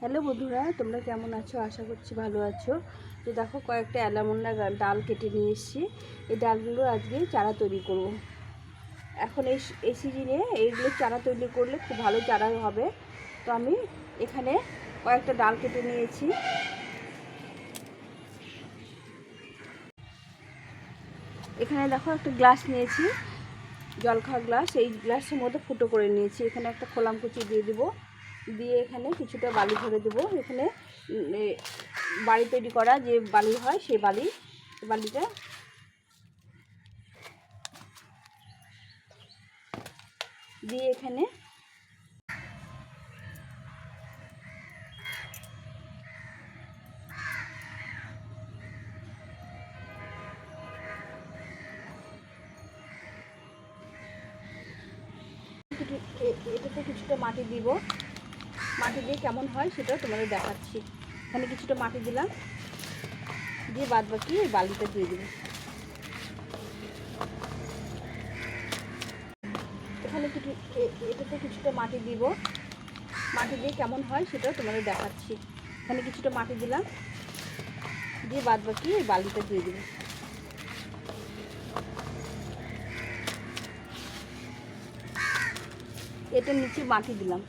Hello বন্ধুরা, তোমরা কেমন আছো? আশা করছি ভালো আছো। তো দেখো, কয়েকটা অ্যালামন্ডা ডাল কেটে নিয়ে এসেছি। এই ডালগুলো আজকে চারা তৈরি করব। এখন এই এই সিজনে এইগুলো চারা তৈরি করলে খুব ভালো চারা হবে। তো আমি এখানে কয়েকটা ডাল কেটে নিয়েছি। এখানে দেখো, একটা গ্লাস নিয়েছি জল খাওয়ার গ্লাস। এই গ্লাসের মধ্যে ফুটো করে নিয়েছি। এখানে একটা খোলাম কুচি দিয়ে দিব। দিয়ে এখানে কিছুটা বালি ভরে দেবো। এখানে বাড়ি তৈরি করা যে বালি হয় সেই বালি বালিটা। দিয়ে এখানে এটাতে কিছুটা মাটি দিব। মাটি দিয়ে কেমন হয় সেটাও তোমাদের দেখাচ্ছি। এখানে কিছুটা মাটি দিলাম। দিয়ে বাদ বাকি এই বালিটা দিয়ে দেবো এখানে কিছু এটাতে কিছুটা মাটি দিব। মাটি দিয়ে কেমন হয় সেটাও তোমাদের দেখাচ্ছি। এখানে কিছুটা মাটি দিলাম। দিয়ে বাদ বাকি এই বালিটা দিয়ে দেবো এটা নিচে মাটি দিলাম।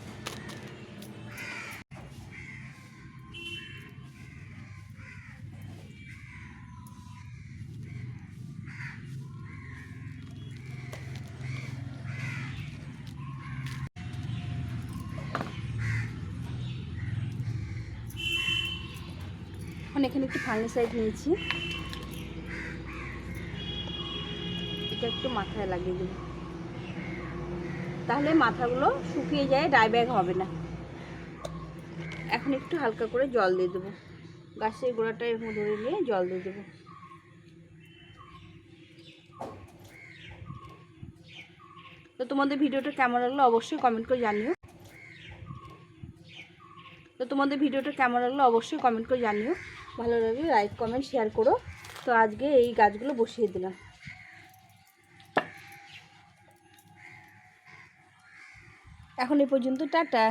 এখন এখানে একটু ফাঙ্গিসাইড নিয়েছি। এটা একটু মাথায় লাগিয়ে দেবো। তাহলে মাথাগুলো শুকিয়ে যায় ডাই ব্যাগ হবে না। এখন একটু হালকা করে জল দিয়ে দেবো। গাছের গোড়াটা এর মধ্যে নিয়ে জল দিয়ে দেবো। তো তোমাদের ভিডিওটা কেমন লাগল অবশ্যই কমেন্ট করে জানিও। তো তোমাদের ভিডিওটা কেমন লাগল অবশ্যই কমেন্ট করে জানিও। ভালো লাগলে লাইক কমেন্ট শেয়ার করো। তো আজকে এই গাছগুলো বসিয়ে দিলাম। এখন এই পর্যন্ত টাটা।